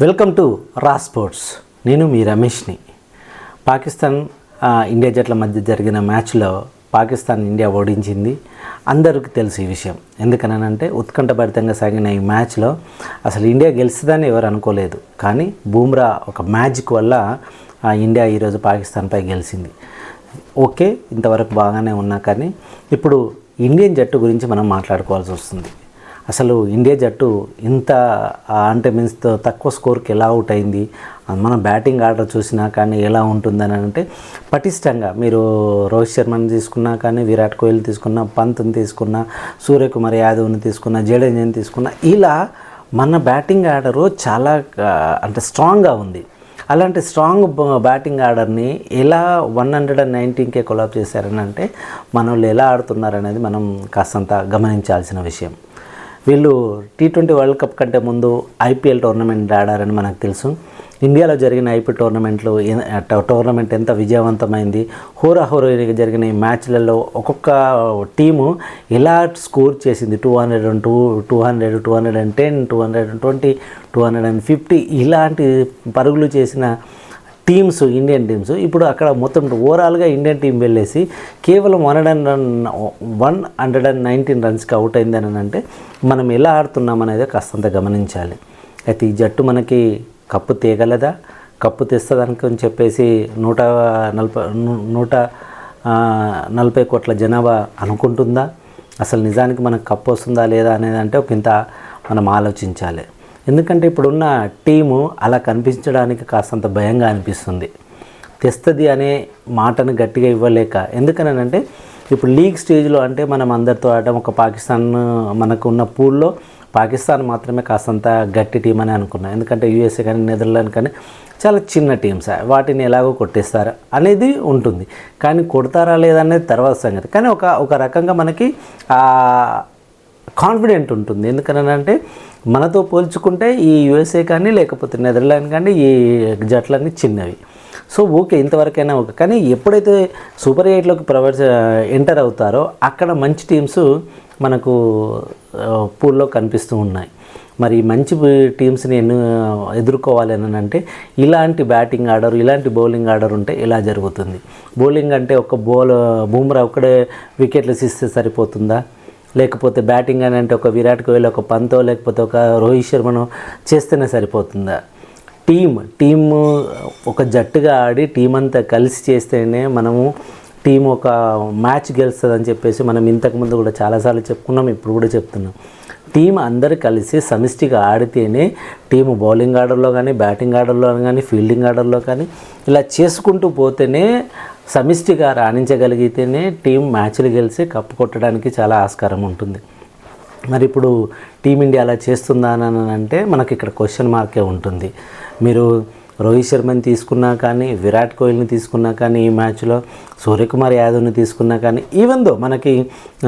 Welcome to రా sports. నేను మీ రమేష్ని. Pakistan India జట్ల మధ్య జరిగిన మ్యాచ్లో పాకిస్తాన్ ఇండియా ఓడించింది. అందరికీ తెలుసు ఈ విషయం. ఎందుకనంటే ఉత్కంఠభరితంగా సాగిన ఈ మ్యాచ్లో అసలు ఇండియా గెలుస్తుందని ఎవరు అనుకోలేదు. కానీ బూమ్రా ఒక మ్యాజిక్ వల్ల ఆ, ఇండియా ఈరోజు పాకిస్తాన్పై గెలిచింది. ఓకే ఇంతవరకు బాగానే ఉన్నా కానీ ఇప్పుడు ఇండియన్ జట్టు గురించి మనం మాట్లాడుకోవాల్సి వస్తుంది. అసలు ఇండియా జట్టు ఇంత అంటే మీన్స్ తక్కువ స్కోర్కి ఎలా అవుట్ అయింది? మనం బ్యాటింగ్ ఆర్డర్ చూసినా కానీ ఎలా ఉంటుందని అంటే పటిష్టంగా మీరు రోహిత్ శర్మని తీసుకున్నా కానీ విరాట్ కోహ్లీ తీసుకున్నా పంత్ని తీసుకున్నా సూర్యకుమార్ యాదవ్ని తీసుకున్నా జడేజాని తీసుకున్నా ఇలా మన బ్యాటింగ్ ఆర్డరు చాలా అంటే స్ట్రాంగ్గా ఉంది. అలాంటి స్ట్రాంగ్ బ్యాటింగ్ ఆర్డర్ని ఎలా వన్ హండ్రెడ్ అండ్ నైన్టీన్కే కొలాబ్ చేశారని అంటే మన వాళ్ళు ఎలా ఆడుతున్నారనేది మనం కాస్తంత గమనించాల్సిన విషయం. వీళ్ళు టీ ట్వంటీ వరల్డ్ కప్ కంటే ముందు ఐపీఎల్ టోర్నమెంట్ ఆడారని మనకు తెలుసు. ఇండియాలో జరిగిన ఐపీఎల్ టోర్నమెంట్లు టోర్నమెంట్ ఎంత విజయవంతమైంది హోరాహోరీగా జరిగిన ఈ మ్యాచ్లలో ఒక్కొక్క టీము ఎలా స్కోర్ చేసింది two hundred and two two hundred two hundred and ten two hundred and twenty two hundred and fifty ఇలాంటి పరుగులు చేసిన టీమ్స్ ఇండియన్ టీమ్స్. ఇప్పుడు అక్కడ మొత్తం ఓవరాల్గా ఇండియన్ టీం వెళ్ళేసి కేవలం one hundred and one hundred and nineteen రన్స్కి out అయిందని అంటే మనం ఎలా ఆడుతున్నాం అనేది కాస్తంత గమనించాలి. అయితే ఈ జట్టు మనకి కప్పు తేగలదా? కప్పు తెస్తుందని అని చెప్పేసి నూట నలభై నూట నలభై కోట్ల జనాభా అనుకుంటుందా? అసలు నిజానికి మనకు కప్పు వస్తుందా లేదా అనేది అంటే ఒక ఇంత మనం ఆలోచించాలి. ఎందుకంటే ఇప్పుడున్న టీము అలా కనిపించడానికి కాస్తంత భయంగా అనిపిస్తుంది. తెస్తుంది అనే మాటను గట్టిగా ఇవ్వలేక. ఎందుకనంటే ఇప్పుడు లీగ్ స్టేజ్లో అంటే మనం అందరితో ఆడటం ఒక పాకిస్తాన్ మనకు ఉన్న పూల్లో పాకిస్తాన్ మాత్రమే కాస్తంత గట్టి టీం అని అనుకున్నాం. ఎందుకంటే యూఎస్ఏ కానీ నెదర్లాండ్ కానీ చాలా చిన్న టీమ్స్. వాటిని ఎలాగో కొట్టేస్తారు అనేది ఉంటుంది. కానీ కొడతారా లేదా అనేది తర్వాత సంగతి. కానీ ఒక ఒక రకంగా మనకి కాన్ఫిడెంట్ ఉంటుంది. ఎందుకనంటే మనతో పోల్చుకుంటే ఈ యుఎస్ఏ కానీ లేకపోతే నెదర్లాండ్ కానీ ఈ జట్లన్నీ చిన్నవి. సో ఓకే ఇంతవరకైనా ఓకే. కానీ ఎప్పుడైతే సూపర్ ఎయిట్లోకి ప్రవేశ ఎంటర్ అవుతారో అక్కడ మంచి టీమ్స్ మనకు పూల్లో కనిపిస్తూ ఉన్నాయి. మరి మంచి టీమ్స్ని ఎన్ను ఎదుర్కోవాలి అని అంటే ఇలాంటి బ్యాటింగ్ ఆర్డర్ ఇలాంటి బౌలింగ్ ఆర్డర్ ఉంటే ఇలా జరుగుతుంది. బౌలింగ్ అంటే ఒక బౌల్ బూమ్రా ఒక్కడే వికెట్లు ఇస్తే సరిపోతుందా? లేకపోతే బ్యాటింగ్ అని అంటే ఒక విరాట్ కోహ్లీ ఒక పంతో లేకపోతే ఒక రోహిత్ శర్మను చేస్తేనే సరిపోతుందా? టీమ్ టీమ్ ఒక జట్టుగా ఆడి టీం అంతా కలిసి చేస్తేనే మనము టీం ఒక మ్యాచ్ గెలుస్తుందని చెప్పేసి మనం ఇంతకుముందు కూడా చాలాసార్లు చెప్పుకున్నాం ఇప్పుడు కూడా చెప్తున్నాం. టీం అందరు కలిసి సమిష్టిగా ఆడితేనే టీం బౌలింగ్ ఆర్డర్లో కానీ బ్యాటింగ్ ఆర్డర్లో కానీ ఫీల్డింగ్ ఆర్డర్లో కానీ ఇలా చేసుకుంటూ పోతేనే సమిష్టిగా రాణించగలిగితేనే టీం మ్యాచ్లు గెలిచి కప్పు కొట్టడానికి చాలా ఆస్కారం ఉంటుంది. మరి ఇప్పుడు టీమిండియా అలా చేస్తుందా అని అంటే మనకి ఇక్కడ క్వశ్చన్ మార్కే ఉంటుంది. మీరు రోహిత్ శర్మని తీసుకున్నా కానీ విరాట్ కోహ్లీని తీసుకున్నా కానీ ఈ మ్యాచ్లో సూర్యకుమార్ యాదవ్ని తీసుకున్నా కానీ ఈవెన్ దో మనకి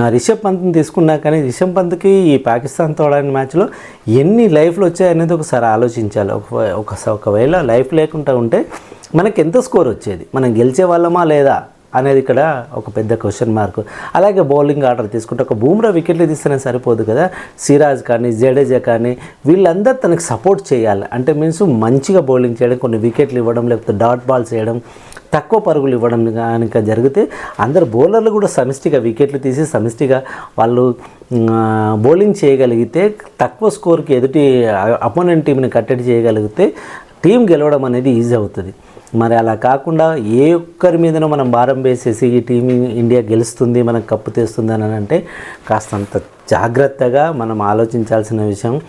రిషబ్ పంత్ని తీసుకున్నా కానీ రిషబ్ పంత్కి ఈ పాకిస్తాన్తో ఆడిన మ్యాచ్లో ఎన్ని లైఫ్లు వచ్చాయనేది ఒకసారి ఆలోచించాలి. ఒక ఒక ఒకవేళ లైఫ్ లేకుండా ఉంటే మనకి ఎంత స్కోర్ వచ్చేది? మనం గెలిచే వాళ్ళమా లేదా? అనేది ఇక్కడ ఒక పెద్ద క్వశ్చన్ మార్క్ అలాగే బౌలింగ్ ఆర్డర్ తీసుకుంటే ఒక బూమ్రా వికెట్లు తీస్తేనే సరిపోదు కదా. సిరాజ్ కానీ జడేజా కానీ వీళ్ళందరూ తనకి సపోర్ట్ చేయాలి. అంటే మీన్స్ మంచిగా బౌలింగ్ చేయడం కొన్ని వికెట్లు ఇవ్వడం లేకపోతే డాట్ బాల్స్ వేయడం తక్కువ పరుగులు ఇవ్వడం కనుక జరిగితే అందరు బౌలర్లు కూడా సమిష్టిగా వికెట్లు తీసి సమిష్టిగా వాళ్ళు బౌలింగ్ చేయగలిగితే తక్కువ స్కోర్కి ఎదుటి అపోనెంట్ టీంని కట్టడి చేయగలిగితే టీం గెలవడం అనేది ఈజీ అవుతుంది. మరి అలా కాకుండా ఏ ఒక్కరి మీదనో మనం భారం వేసేసి ఈ టీం ఇండియా గెలుస్తుంది మనకు కప్పు తెస్తుంది అని అంటే కాస్తంత జాగ్రత్తగా మనం ఆలోచించాల్సిన విషయం.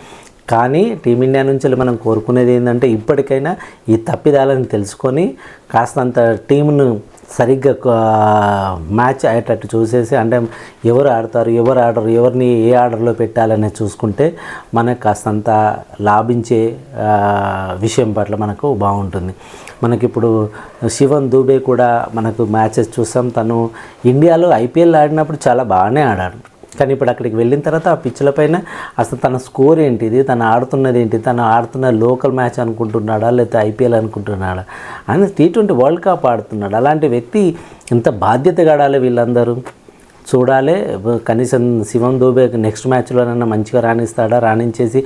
కానీ టీమిండియా నుంచి మనం కోరుకునేది ఏంటంటే ఇప్పటికైనా ఈ తప్పిదాలను తెలుసుకొని కాస్తంత టీంను సరిగ్గా మ్యాచ్ అయ్యేటట్టు చూసేసి అంటే ఎవరు ఆడతారు ఎవరు ఆడరు ఎవరిని ఏ ఆర్డర్లో పెట్టాలని చూసుకుంటే మనకు కాస్తంత లాభించే విషయం పట్ల మనకు బాగుంటుంది. మనకిప్పుడు శివన్ దూబే కూడా మనకు మ్యాచెస్ చూసాం. తను ఇండియాలో ఐపీఎల్ ఆడినప్పుడు చాలా బాగానే ఆడాడు. కానీ ఇప్పుడు అక్కడికి వెళ్ళిన తర్వాత ఆ పిచ్చుల పైన అసలు తన స్కోర్ ఏంటిది? తను ఆడుతున్నది ఏంటి? తను ఆడుతున్న లోకల్ మ్యాచ్ అనుకుంటున్నాడా? లేకపోతే ఐపీఎల్ అనుకుంటున్నాడా? అని టీ ట్వంటీ వరల్డ్ కప్ ఆడుతున్నాడు. అలాంటి వ్యక్తి ఇంత బాధ్యత గడాలి వీళ్ళందరూ. చూడాలి కనీసం శివం దూబే నెక్స్ట్ మ్యాచ్లోనైనా మంచిగా రాణిస్తాడా? రాణించేసి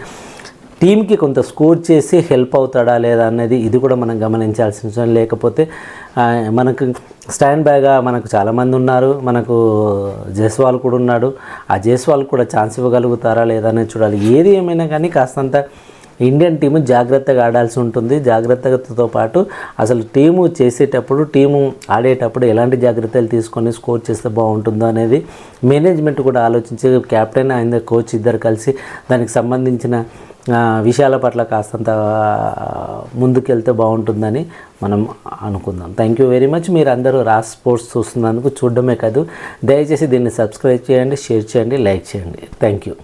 టీంకి కొంత స్కోర్ చేసి హెల్ప్ అవుతాడా లేదా అనేది ఇది కూడా మనం గమనించాల్సిన లేకపోతే మనకు స్టాండ్ బ్యాగా మనకు చాలామంది ఉన్నారు మనకు జైస్వాల్ కూడా ఉన్నాడు. ఆ జైస్వాల్ కూడా ఛాన్స్ ఇవ్వగలుగుతారా లేదా అనేది చూడాలి. ఏది ఏమైనా కానీ కాస్తంత ఇండియన్ టీము జాగ్రత్తగా ఆడాల్సి ఉంటుంది. జాగ్రత్తతో పాటు అసలు టీము చేసేటప్పుడు టీము ఆడేటప్పుడు ఎలాంటి జాగ్రత్తలు తీసుకొని స్కోర్ చేస్తే బాగుంటుందో అనేది మేనేజ్మెంట్ కూడా ఆలోచించి క్యాప్టెన్ అండ్ కోచ్ ఇద్దరు కలిసి దానికి సంబంధించిన విషయాల పట్ల కాస్తంత ముందుకెళ్తే బాగుంటుందని మనం అనుకుందాం. థ్యాంక్ యూ వెరీ మచ్ మీరు అందరూ రాస్ స్పోర్ట్స్ చూస్తున్నందుకు చూడడమే కాదు. దయచేసి దీన్ని సబ్స్క్రైబ్ చేయండి షేర్ చేయండి లైక్ చేయండి. Thank you